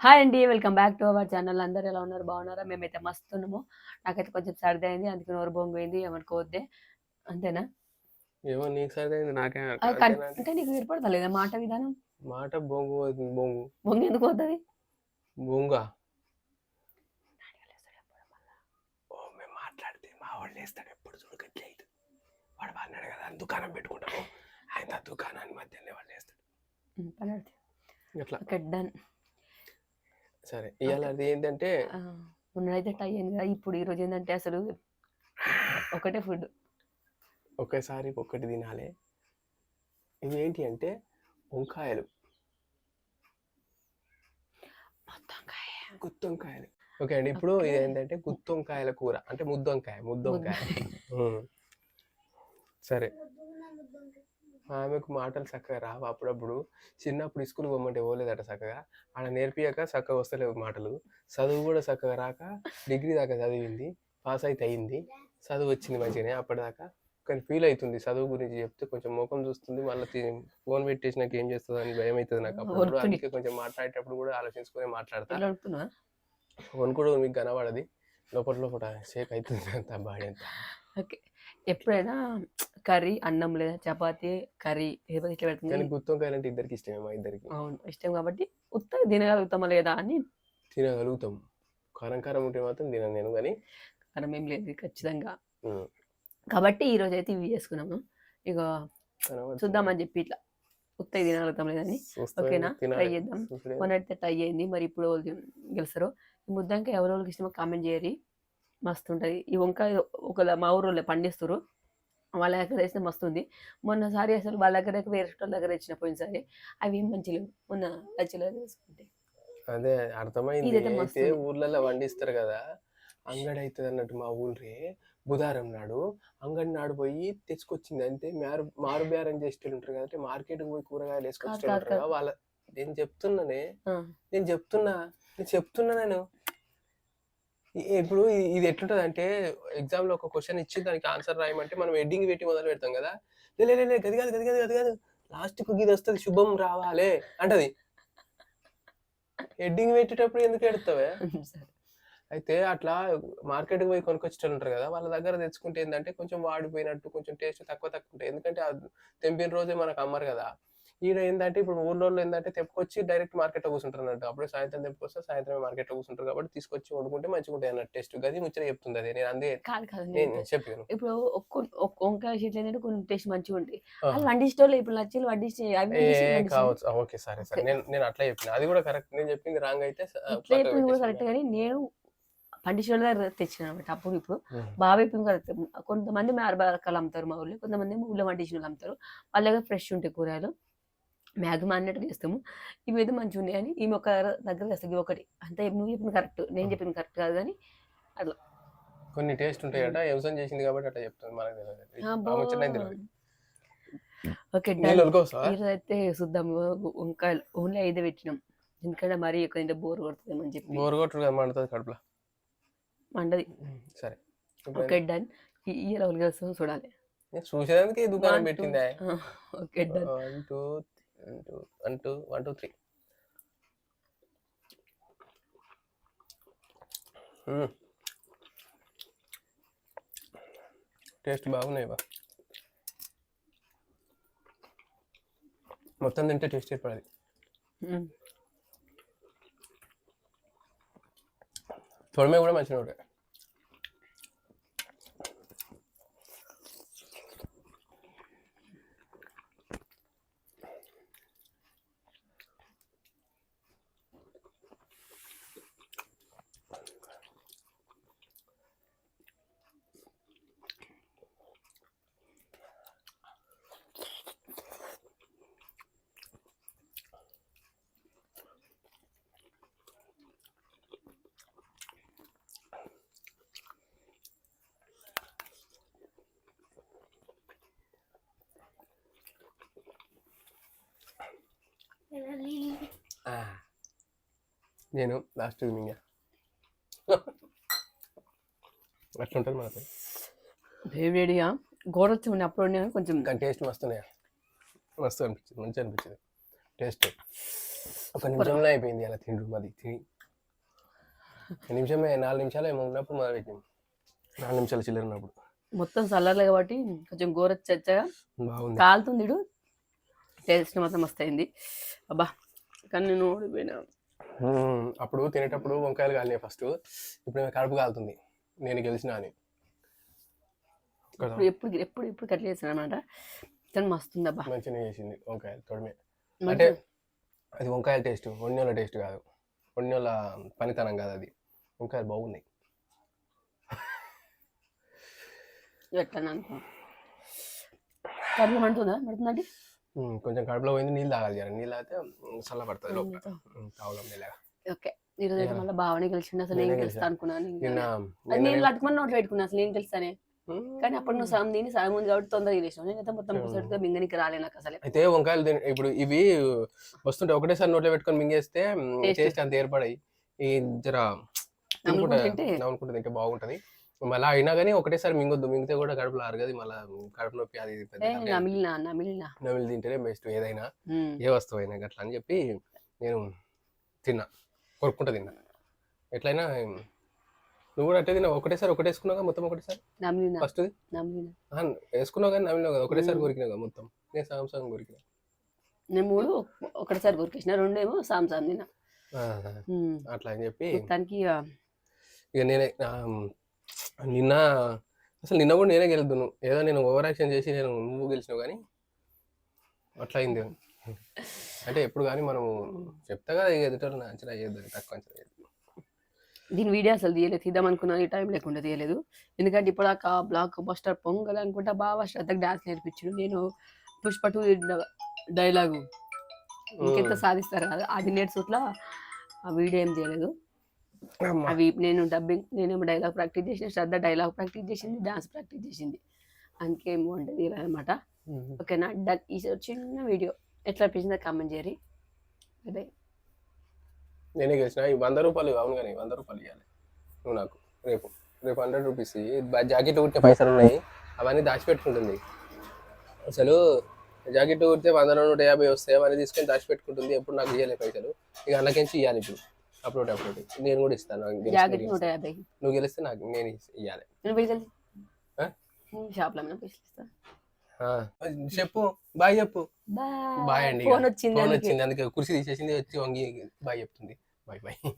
Hi అండి welcome back to our channel. అందరు ఎలా ఉన్నారు? బాగున్నారా? మేమైతే మస్తు ఉన్నాము. నాకైతే కొంచెం సర్ది అయింది అందుకే నోరు బొంగు ఏమనుకోవద్దే అంతేనా? ఏమో నీకు సరిగా నాకే అది కన్- అంటే నీకు ఏర్పడతా లేదా మాట విధానం? మాట బొంగు అవుతుంది, బొంగు. బొంగు ఎందుకు పోతుంది బొంగ. ఓ మేము మాట్లాడితే మా వాడు లేస్తాడు ఎప్పుడు చూడు గట్ల అవుతుంది వాడు అన్నాడు కదా దుకాణం పెట్టుకుంటాము. ఆయన దుకాణాన్ని మధ్యలో వాడు లేస్తాడు. అట్లా డన్. సరే. ఇవాళ అది ఏంటంటే ఉన్నదైతే టై అయింది కదా. ఇప్పుడు ఈరోజు ఏంటంటే అసలు ఒకటే ఫుడ్. ఒకేసారి ఒక్కటి తినాలి. ఇవి ఏంటి అంటే వంకాయలు. గుత్తొంకాయలు ఓకే అండి. ఇప్పుడు ఇది. ఏంటంటే గుత్తొంకాయల కూర. అంటే ముద్దొంకాయ ముద్దొంకాయ. సరే. ఆమెకు మాటలు చక్కగా రావు అప్పుడప్పుడు. చిన్నప్పుడు స్కూల్ పోమంటే పోలేదట చక్కగా. ఆడ నేర్పియాక చక్కగా వస్తలేవు మాటలు. చదువు కూడా చక్కగా రాక డిగ్రీ దాకా చదివింది. పాస్ అయితే అయింది. చదువు వచ్చింది మంచిగానే అప్పటిదాకా. కానీ ఫీల్ అవుతుంది చదువు గురించి చెప్తే కొంచెం ముఖం చూస్తుంది. మళ్ళీ ఫోన్ పెట్టేసినాక ఏం చేస్తుంది అని భయం అవుతుంది నాకు అప్పుడు. అందుకే కొంచెం మాట్లాడేటప్పుడు కూడా ఆలోచించుకొని మాట్లాడతా. ఎలా అడుగుతున్నా ఫోన్ కూడా మీకు కనబడది. లోపల లోపల షేక్ అవుతుంది అంత బాడీ అంతా. ఓకే. ఎప్పుడైనా కర్రీ అన్నం లేదా చపాతి కర్రీ ఏదో ఇట్లా కానీ పెడుతుంది గుత్తొంకాయలు అంటే ఇద్దరికి ఇష్టమే మా ఇద్దరికి. అవును ఇష్టం కాబట్టి ఉత్తగా తినగలుగుతామా లేదా అని తినగలుగుతాం. కారం కారం ఉంటే మాత్రం తినను నేను కానీ. మనం ఏం లేదు ఖచ్చితంగా. ఉమ్, కాబట్టి ఈ రోజు అయితే ఇవి చేసుకున్నాము. ఇక. చూద్దామని చెప్పి ఇట్లా ఉత్తగా తినగలుగుతాం లేదని చూస్తే ఓకేనా? తినాలి. ట్రై చేద్దాం. చూసుడే. మొన్న అయితే ట్రై అయింది మరి ఇప్పుడు ఎవరు గెలుస్తారో? ఈ ముద్దంకా ఎవరెవరికి ఇష్టమో కామెంట్ చేయరి మస్తు ఉంటుంది ఈ వంకాయ ఒక మా ఊరు పండిస్తారు వాళ్ళ దగ్గర వేస్తే మస్తు ఉంది మొన్నసారి అసలు వాళ్ళ దగ్గర వేరే వాళ్ళ దగ్గర ఇచ్చిన పోయినసారి అవి ఏం మంచి లేవు మొన్న లచ్చిలో తీసుకుంటే. అదే అర్థమైంది. అయితే. ఊర్లలో వండిస్తారు కదా అంగడి అవుతుంది అన్నట్టు మా ఊళ్ళే బుధారం నాడు అంగడి నాడు పోయి తెచ్చుకొచ్చింది. అంతే మారు మారు బేరం చేసేటోళ్ళు ఉంటారు కాబట్టి మార్కెట్కి పోయి కూరగాయలు వేసుకొచ్చేటోళ్ళు ఉంటారు. వాళ్ళ నేను చెప్తున్నానే నేను చెప్తున్నా నేను చెప్తున్నా నేను. ఇప్పుడు ఇది ఎట్లుంటది అంటే ఎగ్జామ్లో ఒక క్వశ్చన్ ఇచ్చి దానికి ఆన్సర్ రాయమంటే మనం ఎడ్డింగ్ పెట్టి మొదలు పెడతాం కదా. లే లే, గది కాదు గది కాదు గది కాదు. లాస్ట్కు ఇది వస్తుంది శుభం రావాలే అంటది. ఎడ్డింగ్ పెట్టేటప్పుడు ఎందుకు పెడతావే అయితే అట్లా మార్కెట్కి పోయి కొనుక్కొచ్చేటోళ్ళు ఉంటారు కదా వాళ్ళ దగ్గర తెచ్చుకుంటే ఏంటంటే కొంచెం వాడిపోయినట్టు కొంచెం టేస్ట్ తక్కువ తక్కువ ఉంటాయి. ఎందుకంటే తెంపిన రోజే మనకు అమ్మరు కదా. ఈడ ఏంటంటే ఇప్పుడు ఊళ్ళో ఏంటంటే తెప్పుకొచ్చి డైరెక్ట్ మార్కెట్లో కూర్చుంటారు అన్నట్టు అప్పుడు సాయంత్రం తెప్పుకొస్తే సాయంత్రం మార్కెట్లో కూర్చుంటారు కాబట్టి తీసుకొచ్చి వండుకుంటే మంచిగా ఉంటాయి అన్నట్టు టేస్ట్. గది ముచ్చట చెప్తుంది అది. నేను అందే కాదు కాదు నేను చెప్పాను ఇప్పుడు ఒక్క ఒక్క వంకాయ షీట్లు ఏంటంటే కొన్ని టేస్ట్ మంచిగా ఉంటాయి. ఆ. అది వండిస్టోళ్ళు ఇప్పుడు వండిస్తే వండిస్తే. కావచ్చు. ఓకే సరే సరే. నేను నేను అట్లా చెప్పిన. అది కూడా కరెక్ట్. నేను చెప్పింది రాంగ్ అయితే. కరెక్ట్ కానీ నేను పండిషోళ్ళ దగ్గర తెచ్చిన అనమాట. అప్పుడు ఇప్పుడు ఉమ్. బాగా కొంతమంది మ్యారబా రకాలు అమ్ముతారు మా ఊళ్ళో కొంతమంది ఊళ్ళో వాళ్ళు అమ్ముతారు. వాళ్ళ దగ్గర ఫ్రెష్ ఉంటాయి కూరగాయలు. మ్యాగ్మా అన్నట్టు చేస్తాము. ఇవి అయితే మంచిగా ఉన్నాయి అని ఈమె ఒక దగ్గర ఇవి ఒకటి. అంతే నువ్వు చెప్పింది కరెక్ట్ నేను చెప్పింది కరెక్ట్ కాదు కానీ కొన్ని టేస్ట్ ఉంటాయట. వ్యవసాయం చేసింది కాబట్టి అట్లా చెప్తుంది. మనకు తెలియదు. ఓకే? ఈరోజు అయితే చూద్దాం. వంకాయలు ఓన్లీ ఐదే పెట్టినాం. ఎందుకంటే మరీ ఎక్కువ బోర్ కొడుతుంది అని చెప్పి. బోరు కొట్టుడు కదా మండుతుంది కడుపులో. మండది. సరే. Okay done. ఈ లెవెల్ కోసం చూడాలి. చూసేదానికి దుకాణం పెట్టిందే? Okay done. Two one two one two three taste బాగున్నాయి బా. మొత్తం తింటే టేస్ట్ ఉమ్. తొడమే కూడా మంచిగా ఉంటాయి నేను లాస్ట్ మింగా అట్లుంటుంది మనకు? వేడి వేడిగా గోడొచ్చి ఉండే అప్పుడు ఉండే కొంచెం టేస్ట్ మస్తున్నాయి? మస్తు అనిపించింది మంచిగా అనిపించింది. టేస్ట్ ఒక నిమిషంలో అయిపోయింది అలా తిండ్రు మాది తిని. నిమిషమే నాలుగు నిమిషాలు ఏమో ఉన్నప్పుడు మొదలు పెట్టినాం. నాలుగు నిమిషాలు చిల్లర ఉన్నప్పుడు. మొత్తం చల్లర్లే కాబట్టి కొంచెం గోరచ్చచ్చగా బాగుంది. కాలుతుంది ఇడు. టేస్ట్ మాత్రం మస్తు అయింది అబ్బా! కానీ నేను ఓడిపోయినా. అప్పుడు తినేటప్పుడు వంకాయలు కాలినాయి ఫస్ట్. ఇప్పుడు కడుపు కాలుతుంది. నేను గెలిచిన అని. ఇప్పుడు ఎప్పుడు ఎప్పుడు ఎప్పుడు కట్ల చేసాను అనమాట కానీ మస్తు ఉంది అబ్బా మంచిగా చేసింది వంకాయలు తొడిమే అంటే అది వంకాయల టేస్ట్ వండినోళ్ళ టేస్ట్ కాదు. వండినోళ్ళ పనితనం కాదు అది. వంకాయలు బాగున్నాయి. ఎట్లా అనుకో. మంటుందా? పడుతుందండి మ్మ్. కొంచెం కడుపులో పోయింది నీళ్ళు తాగాలి జర నీళ్ళు తాగితే చల్ల పడుతుంది లోపల. తాగుదాం మెల్లగా ఓకే ఈరోజు అయితే. మళ్ళీ బావనే గెలిచిండు అసలు నేను గెలుస్తా. అనుకున్నాను నేను లట్టుకుని నోట్లో పెట్టుకున్నా అసలు నేను గెలుస్తానే. కానీ అప్పుడు నువ్వు సగం తిని సగం ఉంది కాబట్టి తొందరగా తినేసావు నేనైతే మొత్తం. పుసడిగా మింగనికి రాలే నాకు అసలు అయితే వంకాయలు ఇప్పుడు ఇవి వస్తుంటే ఒకటేసారి నోట్లో పెట్టుకొని మింగేస్తే. టేస్ట్ అంత ఏర్పడాయి ఈ జర తింటే బాగుంటది మళ్ళీ అయినా కానీ ఒకటేసారి మింగొద్దు. మింగితే కూడా కడుపులో అరగది. మళ్ళీ కడుపు నొప్పి అది. నమిలినా నమిలినా. నమిలి తింటేనే బెస్ట్ ఏదైనా. ఏ వస్తువు అయినా అట్లా అని చెప్పి నేను తిన్నా. కొరుక్కుంటా తిన్నా. ఎట్లయినా నువ్వు కూడా అట్టే తిన్నావు? ఒకటేసారి ఒకటేసుకున్నావు మొత్తం ఒకటేసారి? నమిలినా. ఫస్ట్ వేసుకున్నావు కానీ నమిలినావు కదా. ఒకటేసారి. కొరికినావు మొత్తం. నేను సగం సగం కొరికినా. నేను మూడు ఒకటిసారి కొరికేసిన. రెండేమో సాంసాన్ తిన్నా. ఆహా. ఉమ్. అట్లా అని చెప్పి మొత్తానికి ఆ, ఇక నేనే నిన్న అసలు నిన్న కూడా నేనే గెలుద్దును. ఏదో నేను ఓవర్ యాక్షన్ చేసి నేను నువ్వు గెలిచినావు కానీ అట్లా అయింది. అంటే ఎప్పుడు కానీ మనము చెప్తా కదా ఇక ఎదుటోళ్ళని అంచనా చేయొద్దు తక్కువ అంచనా చేయొద్దు దీని వీడియో అసలు తీయలేదు. తీద్దాం అనుకున్నాను ఈ టైం లేకుండా తీయలేదు. ఎందుకంటే ఇప్పుడు ఆ బ్లాక్ బస్టర్ పొంగల్ అనుకుంటా బాగా శ్రద్ధకు డాన్స్ నేర్పించాడు. నేను పుష్ప టూ డైలాగు ఇంకెంత సాధిస్తారు కదా అది నేర్చుట్లా ఆ వీడియో ఏం తీయలేదు. అవి నేను డబ్బింగ్ నేనేమో డైలాగ్ ప్రాక్టీస్ చేసిన శ్రద్ధ డైలాగ్ ప్రాక్టీస్ చేసింది డాన్స్ ప్రాక్టీస్ చేసింది. అందుకే ఏమో ఉంటుంది అనమాట మ్మ్. ఓకేనా? డన్. ఈ చిన్న వీడియో. ఎట్లా అనిపించిందో కామెంట్ చేయరి అదే నేనే గెలిచిన. ఈ వంద రూపాయలు అవును కానీ వంద రూపాయలు ఇవ్వాలి నువ్వు నాకు. రేపు రేపు హండ్రెడ్ రూపీస్ జాకెట్ కుట్టే పైసలు ఉన్నాయి. అవన్నీ దాచిపెట్టుకుంటుంది. అసలు జాకెట్ కుడితే వంద నూట యాభై వస్తాయి. అవన్నీ తీసుకొని దాచిపెట్టుకుంటుంది. ఎప్పుడు నాకు ఇవ్వలే పైసలు. ఇక అన్నకించి ఇవ్వాలి ఇప్పుడు? Upload upload. నేను కూడా ఇస్తాను జాకెట్ నూట. యాభై నువ్వు గెలిస్తే నాకు నేను ఇవ్వాలి నేను? షాప్లో పైసలు చెప్పు బాయ్ చెప్పు. బాయ్. అండి ఫోన్. వచ్చింది అందుకే. కుర్చీ తీసేసింది వచ్చి వంగి బాయ్ చెప్తుంది. Bye bye.